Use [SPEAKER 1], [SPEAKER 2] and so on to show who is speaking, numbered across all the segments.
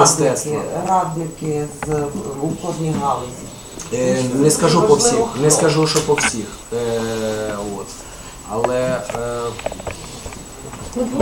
[SPEAKER 1] мистецтва.
[SPEAKER 2] радники з у кожній галузі.
[SPEAKER 1] Е, Не скажу по всіх, не скажу, що по всіх. Е, От. Але е,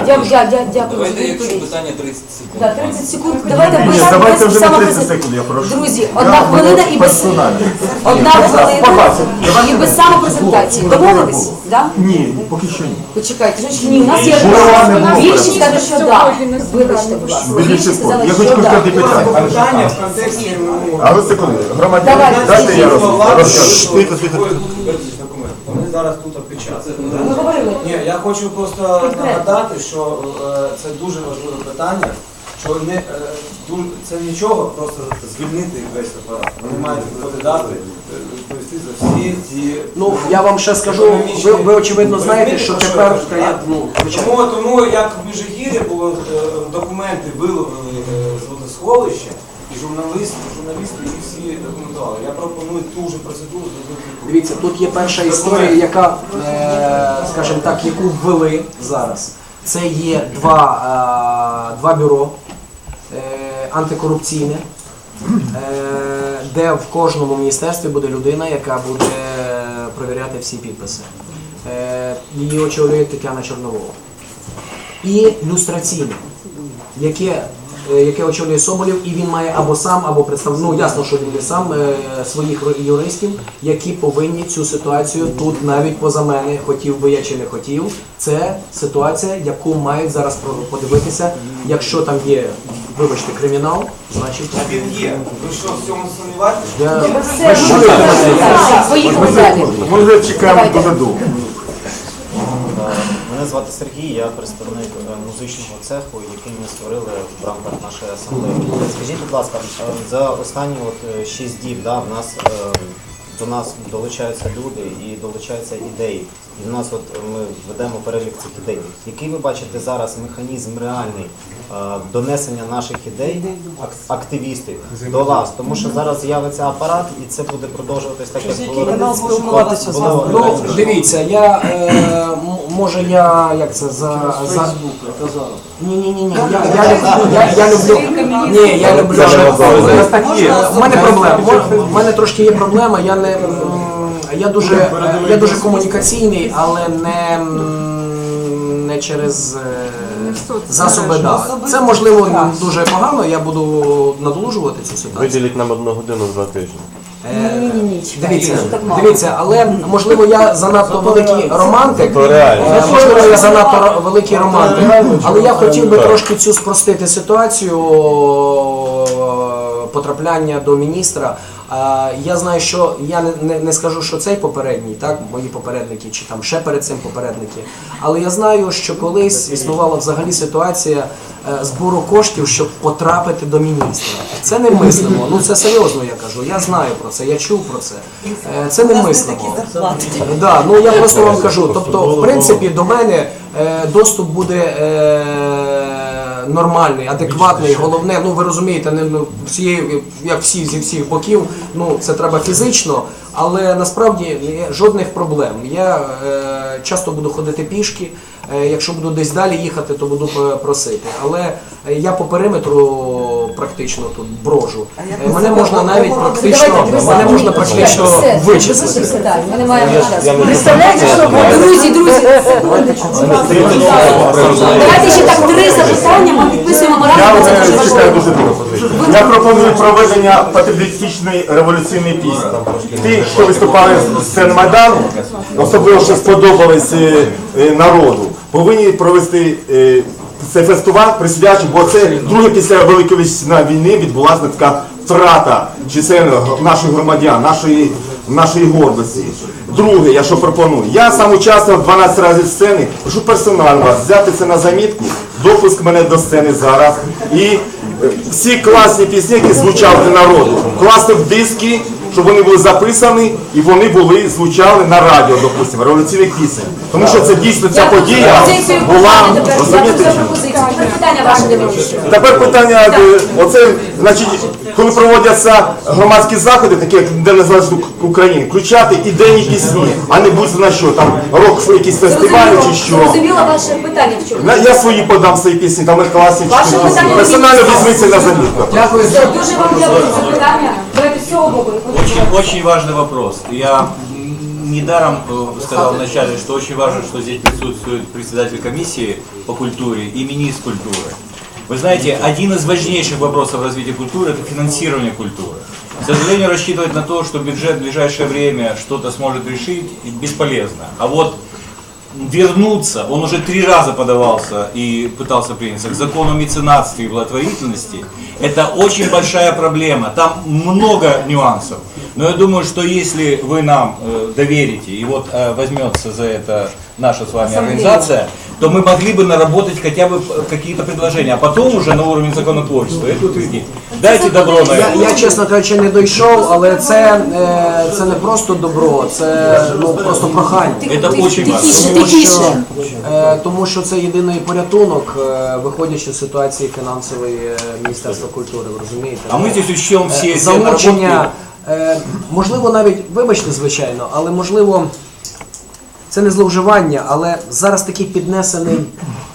[SPEAKER 3] Дякую, дякую.
[SPEAKER 4] Давайте, якщо
[SPEAKER 3] відповідь.
[SPEAKER 4] питання 30 секунд.
[SPEAKER 3] Да, 30 секунд. Давайте
[SPEAKER 5] Ні,
[SPEAKER 3] без
[SPEAKER 5] давайте
[SPEAKER 3] без
[SPEAKER 5] вже не 30
[SPEAKER 3] самопрезент-
[SPEAKER 5] секунд, я прошу.
[SPEAKER 3] Друзі,
[SPEAKER 5] Я
[SPEAKER 3] одна хвилина і без
[SPEAKER 5] персонально.
[SPEAKER 3] одна
[SPEAKER 5] По
[SPEAKER 3] хвилина
[SPEAKER 5] 20.
[SPEAKER 3] і без самопрезентації. Домовились? Да?
[SPEAKER 5] Ні, поки що ні.
[SPEAKER 3] Почекайте, значить, ні, у нас є
[SPEAKER 5] Була не
[SPEAKER 3] більшість каже, що да. Вибачте, будь ласка.
[SPEAKER 5] Більше
[SPEAKER 3] Більшість сказала,
[SPEAKER 5] Я
[SPEAKER 3] що
[SPEAKER 5] хочу
[SPEAKER 3] да.
[SPEAKER 5] сказати питання.
[SPEAKER 6] Питання в контексті ММО.
[SPEAKER 5] Але секунду, громадяни,
[SPEAKER 3] Давайте,
[SPEAKER 5] дайте я розкажу. Тихо, тихо.
[SPEAKER 6] Вони зараз тут.
[SPEAKER 3] Ми говорили.
[SPEAKER 6] Ні, я хочу просто нагадати, що е, це дуже важливе питання, що не, е, це нічого просто звільнити весь апарат. Вони мають відповідати, е, відповісти за всі ті...
[SPEAKER 1] ну я вам ще скажу, ви, ви очевидно знаєте, що тепер я, ну.
[SPEAKER 6] Тому, тому як в Міжгір'ї було е, документи виловили е, з водосховища, і журналісти, журналісти їх всі документували. Я пропоную ту ж процедуру зробити.
[SPEAKER 1] Дивіться, тут є перша історія, яка, е, скажімо так, яку ввели зараз. Це є два, е, два бюро е, антикорупційне, е, де в кожному міністерстві буде людина, яка буде перевіряти всі підписи. Е, її очолює Тетяна Чорновол. І люстраційне, яке, яке очолює Соболєв, і він має або сам, або представ... ну ясно, що він не сам е, своїх юристів, які повинні цю ситуацію тут навіть поза мене, хотів би я чи не хотів. Це ситуація, яку мають зараз подивитися. Якщо там є, вибачте, кримінал, значить
[SPEAKER 6] Він є. Ви що, в цьому сумніваєтесь?
[SPEAKER 1] я.
[SPEAKER 5] Ми вже чекаємо
[SPEAKER 3] Давайте.
[SPEAKER 7] Мене звати Сергій, я представник е, музичного цеху, який ми створили в рамках нашої асамблеї. Скажіть, будь ласка, е, за останні от е, шість діб да, в нас е, до нас долучаються люди і долучаються ідеї. І в нас от ми ведемо перелік цих ідей. Який ви бачите зараз механізм реальний е, донесення наших ідей ак- активістів до вас? Тому що зараз з'явиться апарат і це буде продовжуватись так, як було. було-
[SPEAKER 1] Ну, дивіться, я е, може я як це за, за... Ні, ні, ні, ні. Я, я, люблю- я, я люблю. Ні, я люблю. У мене проблема. У мене трошки є проблема. Я не я дуже я дуже комунікаційний, але не, не через е, засоби. Да. Це можливо дуже погано. Я буду надолужувати цю ситуацію.
[SPEAKER 8] Виділіть нам одну годину в два тижні.
[SPEAKER 3] Ні, ні, ні,
[SPEAKER 1] Дивіться,
[SPEAKER 3] так мало.
[SPEAKER 1] дивіться, але можливо я занадто великий романтик.
[SPEAKER 8] То реально.
[SPEAKER 1] Е, Можливо, я занадто ро- великий романтик, але я хотів би трошки цю спростити ситуацію е, потрапляння до міністра. Е, Я знаю, що я не, не, не скажу, що цей попередній, так, мої попередники, чи там ще перед цим попередники. Але я знаю, що колись існувала взагалі ситуація е, збору коштів, щоб потрапити до міністра. Це не мислимо. Ну це серйозно я кажу. Я знаю про це, я чув про це. Е, Це не мислимо. Да, ну я просто вам кажу. Тобто, в принципі, до мене е, доступ буде е, нормальний, адекватний. Головне, ну ви розумієте, не ну, всієї, як всі зі всіх боків, ну це треба фізично, але насправді жодних проблем. Я е, часто буду ходити пішки. е, Якщо буду десь далі їхати, то буду просити. Але е, я по периметру практично тут брожу. Е, Мене можна навіть практично, мене можна практично
[SPEAKER 3] Все,
[SPEAKER 1] вичислити.
[SPEAKER 3] Ми не маємо часу. Представляєте, що друзі, друзі. Давайте ще так три запитання, ми підписуємо
[SPEAKER 5] Я
[SPEAKER 3] морально, дуже
[SPEAKER 5] довго. Я пропоную проведення патріотичної революційної пісні. Ті, хто виступали з Майдану, особливо що сподобались е, е, народу, повинні провести е, цей фестиваль присвячений, бо це друге після Великої війни відбулася така втрата чисельних наших громадян, нашої, нашої гордості. Друге, я що пропоную. Я сам участвував 12 разів сцени, прошу персонально вас взяти це на замітку, допуск мене до сцени зараз. І всі класні пісні, які звучали народу, класти в диски, щоб вони були записані і вони були звучали на радіо, допустимо, революційних пісень. Тому що це дійсно ця подія була. Розумієте?
[SPEAKER 3] Тепер питання ваше дивіться.
[SPEAKER 5] Тепер питання, е, оце, значить, коли проводяться громадські заходи, такі як День Незалежності України, включати ідейні пісні, а не будь на що, там рок якісь фестивалі чи що.
[SPEAKER 3] Зрозуміло ваше питання в чому.
[SPEAKER 5] Я свої подам свої пісні, там класні. Чи- Персонально візьміться на замітку.
[SPEAKER 1] Дякую
[SPEAKER 3] Дуже вам дякую за питання. Цього боку.
[SPEAKER 4] Очень, очень важный вопрос. Я недаром э, сказал вначале, что очень важно, что здесь присутствует председатель комиссии по культуре и министр культуры. Вы знаете, один из важнейших вопросов развития культуры – это финансирование культуры. К сожалению, рассчитывать на то, что бюджет в ближайшее время что-то сможет решить, бесполезно. А вот вернуться, он уже три раза подавался и пытался приняться к закону о меценатстве и благотворительности, это очень большая проблема, там много нюансов. Но я думаю, что если вы нам э, доверите, и вот э, возьмется за это наша с вами организация, то мы могли бы наработать хотя бы э, какие-то предложения, а потом уже на уровне законотворчества. Это утвердить. Дайте добро на
[SPEAKER 1] Я,
[SPEAKER 4] это.
[SPEAKER 1] я чесно кажучи, не дійшов, але це, е, це не просто добро, це ну, просто прохання.
[SPEAKER 4] Это очень важно.
[SPEAKER 3] Тихіше,
[SPEAKER 1] Тому що,
[SPEAKER 3] тихіше.
[SPEAKER 1] е, тому що це єдиний порятунок, е, виходячи з ситуації фінансової е, Міністерства культури, ви розумієте?
[SPEAKER 4] А мы здесь учтем все
[SPEAKER 1] Е,
[SPEAKER 4] эти
[SPEAKER 1] залучення,
[SPEAKER 4] наработки.
[SPEAKER 1] е, можливо, навіть, вибачте, звичайно, але можливо, це не зловживання, але зараз такий піднесений,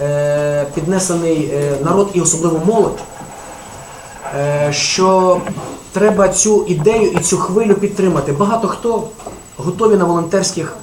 [SPEAKER 1] е, піднесений е, народ і особливо молодь, е, що треба цю ідею і цю хвилю підтримати. Багато хто готові на волонтерських